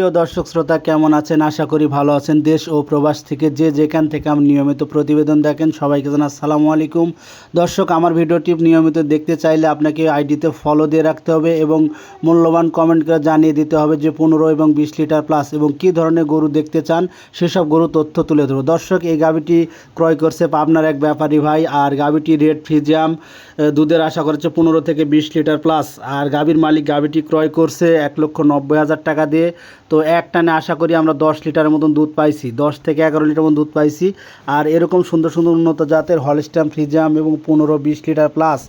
প্রিয় দর্শক শ্রোতা কেমন আছেন? আশা করি ভালো আছেন। দেশ ও প্রবাস থেকে যে যেখান থেকে আমি নিয়মিত প্রতিবেদন দেখেন সবাইকে জানা আসসালামু আলাইকুম। দর্শক আমার ভিডিওটি নিয়মিত দেখতে চাইলে আপনাকে আইডিতে ফলো দিয়ে রাখতে হবে এবং মূল্যবান কমেন্ট করে জানিয়ে দিতে হবে যে পনেরো এবং বিশ লিটার প্লাস এবং কী ধরনের গরু দেখতে চান সেসব গরু তথ্য তুলে ধরবো। দর্শক এই গাভিটি ক্রয় করছে পাবনার এক ব্যাপারী ভাই আর গাভিটি রেড ফ্রিজিয়াম আহ, দুধের আশা করেছে পনেরো থেকে বিশ লিটার প্লাস আর গাভীর মালিক গাভিটি ক্রয় করছে এক লক্ষ নব্বই হাজার টাকা দিয়ে। তো এক টানে আশা করি আমরা দশ লিটারের মতন দুধ পাইছি। দশ থেকে এগারো লিটার মতন দুধ পাইছি। আর এরকম সুন্দর সুন্দর উন্নত জাতের হলস্টাম ফ্রিজাম এবং পনেরো বিশ লিটার প্লাস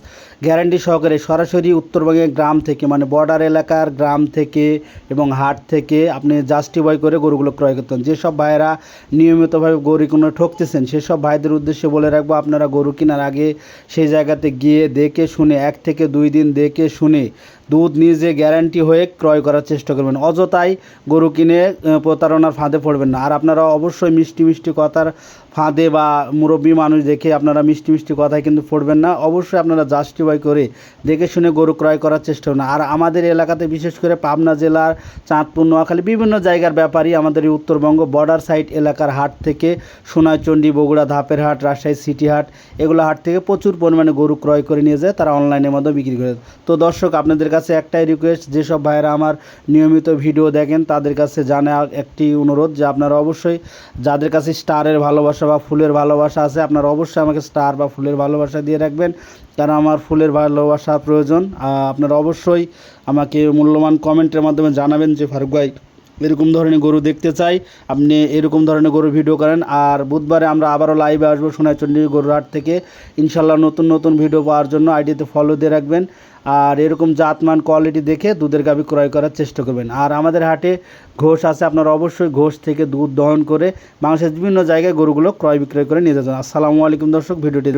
গ্যারান্টি সহকারে সরাসরি উত্তরবঙ্গের গ্রাম থেকে মানে বর্ডার এলাকার গ্রাম থেকে এবং হাট থেকে আপনি জাস্টিফাই করে গরুগুলো ক্রয় করতেন যেসব ভাইয়েরা নিয়মিতভাবে গরু কোনো ঠকতেছেন, সেসব ভাইদের উদ্দেশ্যে বলে রাখব, আপনারা গরু কেনার আগে সেই জায়গাতে গিয়ে দেখে শুনে, এক থেকে দুই দিন দেখে শুনে দুধ নিজে গ্যারান্টি হয়ে ক্রয় করার চেষ্টা করবেন। অযথাই গরু কিনে প্রতারণার ফাঁদে পড়বেন না। আর আপনারা অবশ্যই মিষ্টি মিষ্টি কথার ফাঁদে বা মুরব্বী মানুষ দেখে আপনারা মিষ্টি মিষ্টি কথায় কিন্তু পড়বেন না। অবশ্যই আপনারা জাস্টিফাই করে দেখে শুনে গরু ক্রয় করার চেষ্টা করুন। আর আমাদের এলাকাতে বিশেষ করে পাবনা জেলার চাঁদপুর, নোয়াখালী বিভিন্ন জায়গার ব্যাপারই আমাদের এই উত্তরবঙ্গ বর্ডার সাইড এলাকার হাট থেকে সোনাইচন্ডী, বগুড়া ধাপের হাট রাজশাহী সিটি হাট এগুলো হাট থেকে প্রচুর পরিমাণে গরু ক্রয় করে নিয়ে যায়। তারা অনলাইনের মাধ্যমে বিক্রি করে। তো দর্শক, আপনাদের কাছে একটাই রিকোয়েস্ট যেসব ভাইয়েরা আমার নিয়মিত ভিডিও দেখেন, তাদের কাছে জানা একটি অনুরোধ যে আপনারা অবশ্যই যাদের কাছে স্টারের ভালোবাসা বা ফুলের ভালোবাসা আছে, আপনারা অবশ্যই আমাকে স্টার বা ফুলের ভালোবাসা দিয়ে রাখবেন। কারণ আমার ফুলের ভালোবাসা প্রয়োজন? আপনারা অবশ্যই আমাকে মূল্যবান কমেন্টের মাধ্যমে জানাবেন যে ফারুক ভাই এরকম ধরনের গরু দেখতে চাই। আপনি এরকম ধরনের গরু ভিডিও করেন। আর বুধবারে আমরা আবারও লাইভে আসব সোনাইচন্ডী গরুর হাট থেকে। ইনশাল্লাহ নতুন নতুন ভিডিও পাওয়ার জন্য আইডিতে ফলো দিয়ে রাখবেন। আর এরকম জাতমান কোয়ালিটি দেখে দুধের গাভি ক্রয় করার চেষ্টা করবেন। আর আমাদের হাটে ঘোষ আছে, আপনারা অবশ্যই ঘোষ থেকে দুধ দহন করে বাংলাদেশের বিভিন্ন জায়গায় গরুগুলো ক্রয় বিক্রয় করে নিয়ে যাবেন। আসসালামু আলাইকুম দর্শক ভিডিওটি